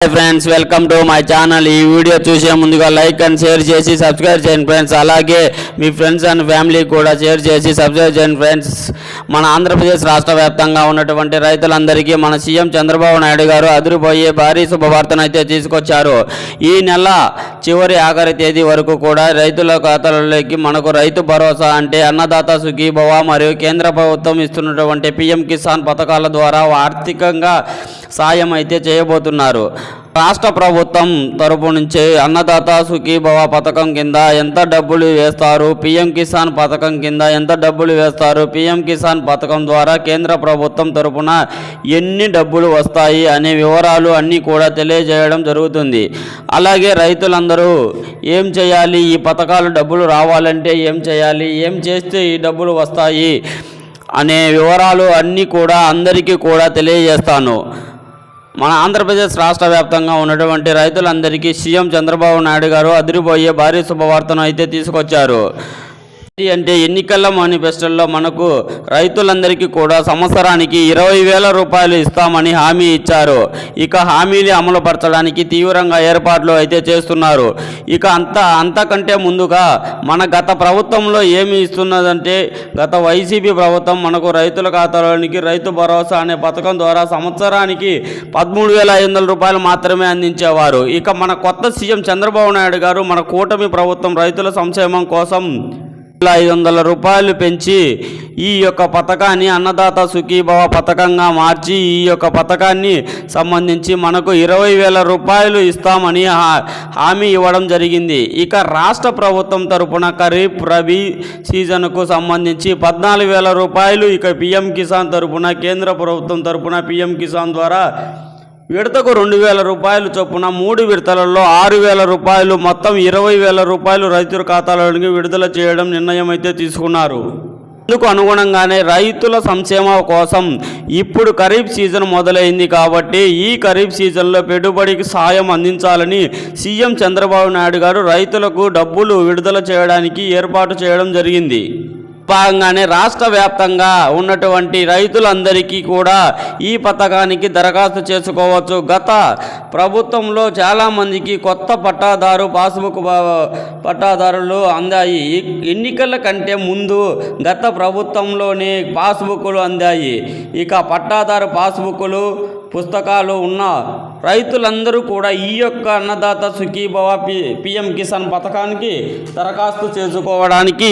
Hi friends welcome to my channel ఈ video చూసే ముందుగా లైక్ అండ్ షేర్ చేసి సబ్స్క్రైబ్ చేయండి ఫ్రెండ్స్ అలాగే మీ ఫ్రెండ్స్ అండ్ ఫ్యామిలీ కూడా షేర్ చేసి సబ్స్క్రైబ్ చేయండి ఫ్రెండ్స్ మన ఆంధ్రప్రదేశ్ రాష్ట్ర వ్యాప్తంగా ఉన్నటువంటి రైతులందరికీ మన సీఎం చంద్రబాబు నాయుడు గారు అదిరిపోయే భారీ శుభవార్తను అయితే తీసుకొచ్చారు. ఈ నెల చివరి ఆఖరి తేదీ వరకు కూడా రైతుల ఖాతాలలోకి మనకు రైతు భరోసా అంటే అన్నదాత సుఖీభవ మరియు కేంద్ర ప్రభుత్వం ఇస్తున్నటువంటి పిఎం కిసాన్ పథకాల ద్వారా ఆర్థికంగా సాయం అయితే చేయబోతున్నారు. రాష్ట్ర ప్రభుత్వం తరపు నుంచి అన్నదాత సుఖీభవ పథకం కింద ఎంత డబ్బులు వేస్తారు? పిఎం కిసాన్ పథకం కింద ఎంత డబ్బులు వేస్తారు? పిఎం కిసాన్ పథకం ద్వారా కేంద్ర ప్రభుత్వం తరపున ఎన్ని డబ్బులు వస్తాయి అనే వివరాలు అన్నీ కూడా తెలియజేయడం జరుగుతుంది. అలాగే రైతులందరూ ఏం చేయాలి? ఈ పథకాలు డబ్బులు రావాలంటే ఏం చేయాలి? ఏం చేస్తే ఈ డబ్బులు వస్తాయి? అనే వివరాలు అన్నీ కూడా అందరికీ కూడా తెలియజేస్తాను. మన ఆంధ్రప్రదేశ్ రాష్ట్ర వ్యాప్తంగా ఉన్నటువంటి రైతులందరికీ సీఎం చంద్రబాబు నాయుడు గారు అదిరిపోయే భారీ శుభవార్తను అయితే తీసుకొచ్చారు. అంటే ఎన్నికల మేనిఫెస్టోలో మనకు రైతులందరికీ కూడా సంవత్సరానికి ఇరవై వేల రూపాయలు ఇస్తామని హామీ ఇచ్చారు. ఇక హామీలు అమలుపరచడానికి తీవ్రంగా ఏర్పాట్లు అయితే చేస్తున్నారు. ఇక అంత అంతకంటే ముందుగా మన గత ప్రభుత్వంలో ఏమి ఇస్తున్నదంటే గత వైసీపీ ప్రభుత్వం మనకు రైతుల ఖాతాలోనికి రైతు భరోసా అనే పథకం ద్వారా సంవత్సరానికి పదమూడు వేల ఐదు వందల రూపాయలు మాత్రమే అందించేవారు. ఇక మన కొత్త సీఎం చంద్రబాబు నాయుడు గారు మన కూటమి ప్రభుత్వం రైతుల సంక్షేమం కోసం ఐదు వందల రూపాయలు పెంచి ఈ యొక్క పథకాన్ని అన్నదాత సుఖీభవ పథకంగా మార్చి ఈ యొక్క పథకాన్ని సంబంధించి మనకు ఇరవై వేల రూపాయలు ఇస్తామని హా- హామీ ఇవ్వడం జరిగింది. ఇక రాష్ట్ర ప్రభుత్వం తరపున ఖరీఫ్ రబీ సీజన్కు సంబంధించి పద్నాలుగు వేల రూపాయలు ఇక పిఎం కిసాన్ తరపున కేంద్ర ప్రభుత్వం తరపున పిఎం కిసాన్ ద్వారా విడతకు రెండు వేల రూపాయలు చొప్పున మూడు విడతలలో ఆరు వేల రూపాయలు మొత్తం ఇరవై వేల రూపాయలు రైతుల ఖాతాలోనికి విడుదల చేయడం నిర్ణయం అయితే తీసుకున్నారు. అందుకు అనుగుణంగానే రైతుల సంక్షేమ కోసం ఇప్పుడు ఖరీఫ్ సీజన్ మొదలైంది కాబట్టి ఈ ఖరీఫ్ సీజన్లో పెట్టుబడికి సాయం అందించాలని సీఎం చంద్రబాబు నాయుడు గారు రైతులకు డబ్బులు విడుదల చేయడానికి ఏర్పాటు చేయడం జరిగింది. భాగంగానే రాష్ట్ర వ్యాప్తంగా ఉన్నటువంటి రైతులందరికీ కూడా ఈ పథకానికి దరఖాస్తు చేసుకోవచ్చు. గత ప్రభుత్వంలో చాలామందికి కొత్త పట్టాదారు పాస్బుక్ పట్టాదారులు అందాయి. ఎన్నికల కంటే ముందు గత ప్రభుత్వంలోనే పాస్బుక్లు అందాయి. ఇక పట్టాదారు పాస్బుక్లు పుస్తకాలు ఉన్న రైతులందరూ కూడా ఈ యొక్క అన్నదాత సుఖీభవ పి పిఎం కిసాన్ పథకానికి దరఖాస్తు చేసుకోవడానికి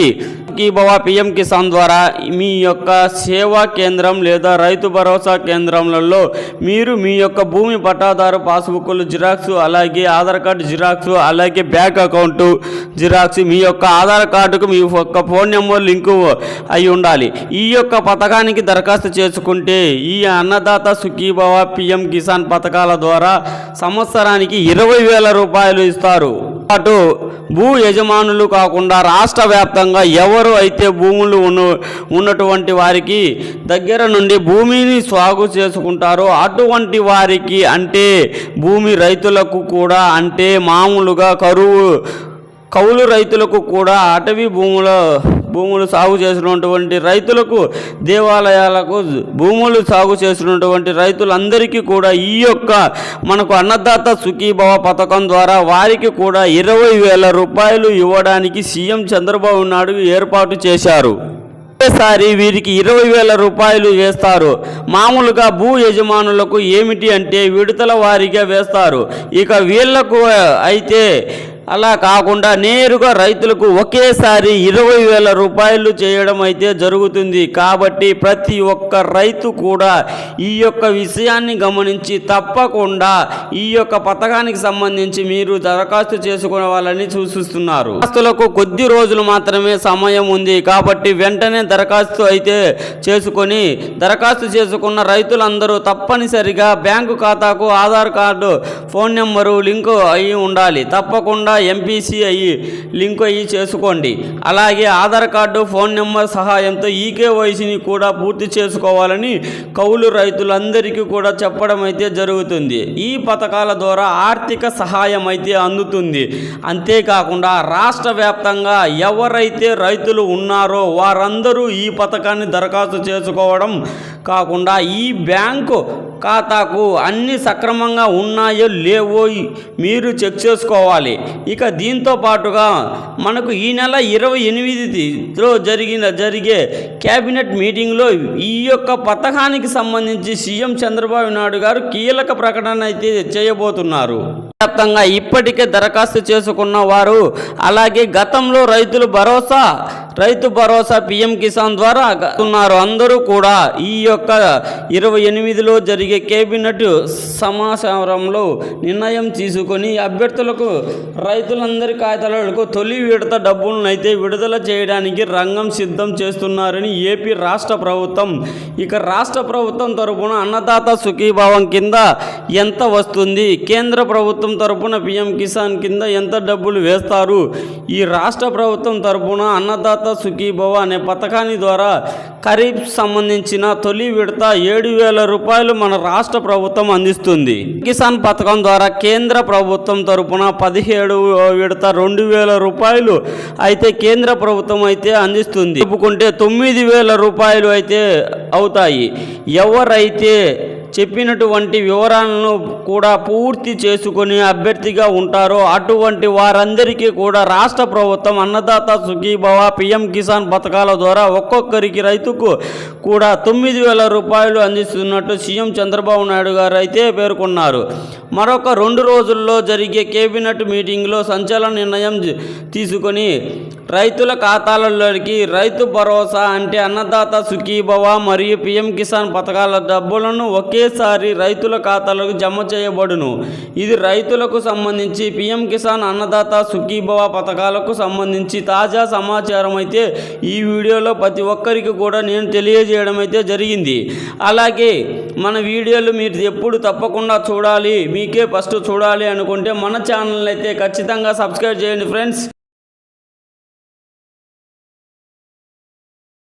సుఖీభవ పిఎం కిసాన్ ద్వారా మీ యొక్క సేవా కేంద్రం లేదా రైతు భరోసా కేంద్రంలలో మీరు మీ యొక్క భూమి పట్టాదారు పాస్బుక్లు జిరాక్స్ అలాగే ఆధార్ కార్డు జిరాక్స్ అలాగే బ్యాంక్ అకౌంట్ జిరాక్స్ మీ యొక్క ఆధార్ కార్డుకు మీ యొక్క ఫోన్ నెంబర్ లింకు అయి ఉండాలి. ఈ యొక్క పథకానికి దరఖాస్తు చేసుకుంటే ఈ అన్నదాత సుఖీభవ పిఎం కిసాన్ పథకాల ద్వారా సంవత్సరానికి ఇరవై వేల రూపాయలు ఇస్తారు. అటు భూ యజమానులు కాకుండా రాష్ట్ర వ్యాప్తంగా ఎవరు అయితే భూములు ఉన్న ఉన్నటువంటి వారికి దగ్గర నుండి భూమిని సాగు చేసుకుంటారో అటువంటి వారికి అంటే భూమి రైతులకు కూడా అంటే మామూలుగా కరువు కౌలు రైతులకు కూడా అటవీ భూముల భూములు సాగు చేసినటువంటి రైతులకు దేవాలయాలకు భూములు సాగు చేసినటువంటి రైతులందరికీ కూడా ఈ యొక్క మనకు అన్నదాత సుఖీభవ పథకం ద్వారా వారికి కూడా ఇరవై వేల రూపాయలు ఇవ్వడానికి సీఎం చంద్రబాబు నాయుడు ఏర్పాటు చేశారు. ఒకేసారి వీరికి ఇరవై వేల రూపాయలు వేస్తారు. మామూలుగా భూ యజమానులకు ఏమిటి అంటే విడతల వారీగా వేస్తారు. ఇక వీళ్ళకు అయితే అలా కాకుండా నేరుగా రైతులకు ఒకేసారి ఇరవై వేల రూపాయలు చేయడం అయితే జరుగుతుంది. కాబట్టి ప్రతి ఒక్క రైతు కూడా ఈ యొక్క విషయాన్ని గమనించి తప్పకుండా ఈ యొక్క పథకానికి సంబంధించి మీరు దరఖాస్తు చేసుకోవాలని సూచిస్తున్నారు దరఖాస్తులకు కొద్ది రోజులు మాత్రమే సమయం ఉంది. కాబట్టి వెంటనే దరఖాస్తు అయితే చేసుకొని దరఖాస్తు చేసుకున్న రైతులందరూ తప్పనిసరిగా బ్యాంకు ఖాతాకు Aadhaar card phone number link అయి ఉండాలి. తప్పకుండా ఎంపీసీ అయ్యి లింక్ అయ్యి చేసుకోండి. అలాగే ఆధార్ కార్డు ఫోన్ నెంబర్ సహాయంతో ఈకేవైసీని కూడా పూర్తి చేసుకోవాలని కౌలు రైతులందరికీ కూడా చెప్పడం అయితే జరుగుతుంది. ఈ పథకాల ద్వారా ఆర్థిక సహాయం అయితే అందుతుంది. అంతేకాకుండా రాష్ట్ర వ్యాప్తంగా ఎవరైతే రైతులు ఉన్నారో వారందరూ ఈ పథకాన్ని దరఖాస్తు చేసుకోవడం కాకుండా ఈ బ్యాంకు ఖాతాకు అన్ని సక్రమంగా ఉన్నాయో లేవో మీరు చెక్ చేసుకోవాలి. ఇక దీంతో పాటుగా మనకు ఈ నెల ఇరవై ఎనిమిదిలో జరిగిన జరిగే కేబినెట్ మీటింగ్లో ఈ యొక్క పథకానికి సంబంధించి సీఎం చంద్రబాబు నాయుడు గారు కీలక ప్రకటన అయితే చేయబోతున్నారు. వ్యాప్తంగా ఇప్పటికే దరఖాస్తు చేసుకున్న వారు అలాగే గతంలో రైతులు భరోసా రైతు భరోసా పిఎం కిసాన్ ద్వారా ఉన్నారు అందరూ కూడా ఈ యొక్క ఇరవై ఎనిమిదిలో జరిగే కేబినెట్ సమాచారంలో నిర్ణయం తీసుకొని అభ్యర్థులకు రైతులందరి కాగితాలకు తొలి విడత డబ్బులను అయితే విడుదల చేయడానికి రంగం సిద్ధం చేస్తున్నారని ఏపీ రాష్ట్ర ప్రభుత్వం. ఇక రాష్ట్ర ప్రభుత్వం తరపున అన్నదాత సుఖీభావం కింద ఎంత వస్తుంది? కేంద్ర ప్రభుత్వం ప్రభుత్వం తరపున పిఎం కిసాన్ కింద ఎంత డబ్బులు వేస్తారు? ఈ రాష్ట్ర ప్రభుత్వం తరపున అన్నదాత సుఖీభవ అనే పథకాన్ని ద్వారా ఖరీఫ్ సంబంధించిన తొలి విడత ఏడు వేల రూపాయలు మన రాష్ట్ర ప్రభుత్వం అందిస్తుంది. కిసాన్ పథకం ద్వారా కేంద్ర ప్రభుత్వం తరపున పదిహేడు విడత రెండు వేల రూపాయలు అయితే కేంద్ర ప్రభుత్వం అయితే అందిస్తుంది. చెప్పుకుంటే తొమ్మిది వేల రూపాయలు అయితే అవుతాయి. ఎవరైతే చెప్పినటువంటి వివరాలను కూడా పూర్తి చేసుకుని అభ్యర్థిగా ఉంటారో అటువంటి వారందరికీ కూడా రాష్ట్ర ప్రభుత్వం అన్నదాత సుఖీభవ పిఎం కిసాన్ పథకాల ద్వారా ఒక్కొక్కరికి రైతుకు కూడా తొమ్మిది వేల రూపాయలు అందిస్తున్నట్టు సీఎం చంద్రబాబు నాయుడు గారు అయితే పేర్కొన్నారు. మరొక రెండు రోజుల్లో జరిగే కేబినెట్ మీటింగ్లో సంచలన నిర్ణయం తీసుకొని రైతుల ఖాతాలలోకి రైతు భరోసా అంటే అన్నదాత సుఖీభవ మరియు పిఎం కిసాన్ పథకాల డబ్బులను ఒకేసారి రైతుల ఖాతాలకు జమ చేయబడును. ఇది రైతులకు సంబంధించి పిఎం కిసాన్ అన్నదాత సుఖీభవ పథకాలకు సంబంధించి తాజా సమాచారం అయితే ఈ వీడియోలో ప్రతి ఒక్కరికి కూడా నేను తెలియజేయడం అయితే జరిగింది. అలాగే మన వీడియోలు మీరు ఎప్పుడు తప్పకుండా చూడాలి మీకే ఫస్ట్ చూడాలి అనుకుంటే మన ఛానల్ అయితే ఖచ్చితంగా సబ్స్క్రైబ్ చేయండి ఫ్రెండ్స్.